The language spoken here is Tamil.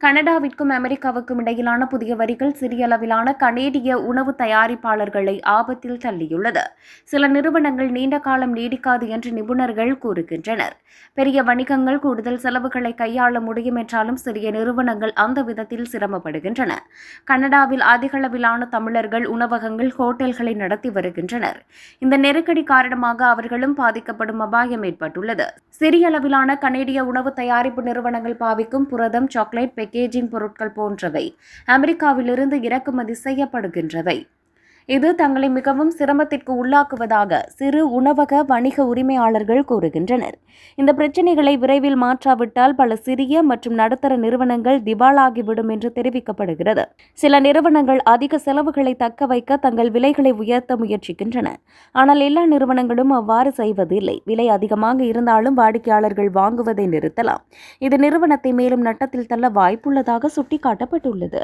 கனடாவிற்கும் அமெரிக்காவுக்கும் இடையிலான புதிய வரிகள் சிறிய அளவிலான கனேடிய உணவு தயாரிப்பாளர்களை ஆபத்தில் தள்ளியுள்ளது. சில நிறுவனங்கள் நீண்ட காலம் நீடிக்காது என்று நிபுணர்கள் கூறுகின்றனர். பெரிய வணிகங்கள் கூடுதல் செலவுகளை கையாள முடியும் என்றாலும் சிறிய நிறுவனங்கள் அந்த விதத்தில் சிரமப்படுகின்றன. கனடாவில் அதிக அளவிலான தமிழர்கள் உணவகங்கள் ஹோட்டல்களை நடத்தி வருகின்றனர். இந்த நெருக்கடி காரணமாக அவர்களும் பாதிக்கப்படும் அபாயம் ஏற்பட்டுள்ளது. சிறிய அளவிலான கனேடிய உணவு தயாரிப்பு நிறுவனங்கள் பாவிக்கும் புரதம் சாக்லேட் பேக்கேஜிங் பொருட்கள் போன்றவை அமெரிக்காவிலிருந்து இறக்குமதி செய்யப்படுகின்றவை. இது தங்களை மிகவும் சிரமத்திற்கு உள்ளாக்குவதாக சிறு உணவக வணிக உரிமையாளர்கள் கூறுகின்றனர். இந்த பிரச்சினைகளை விரைவில் மாற்றாவிட்டால் பல சிறிய மற்றும் நடுத்தர நிறுவனங்கள் திவாலாகிவிடும் என்று தெரிவிக்கப்படுகிறது. சில நிறுவனங்கள் அதிக செலவுகளை தக்க வைக்க தங்கள் விலைகளை உயர்த்த முயற்சிக்கின்றன. ஆனால் எல்லா நிறுவனங்களும் அவ்வாறு செய்வதில்லை. விலை அதிகமாக இருந்தாலும் வாடிக்கையாளர்கள் வாங்குவதை நிறுத்தலாம். இது நிறுவனத்தை மேலும் நட்டத்தில் தள்ள வாய்ப்புள்ளதாக சுட்டிக்காட்டப்பட்டுள்ளது.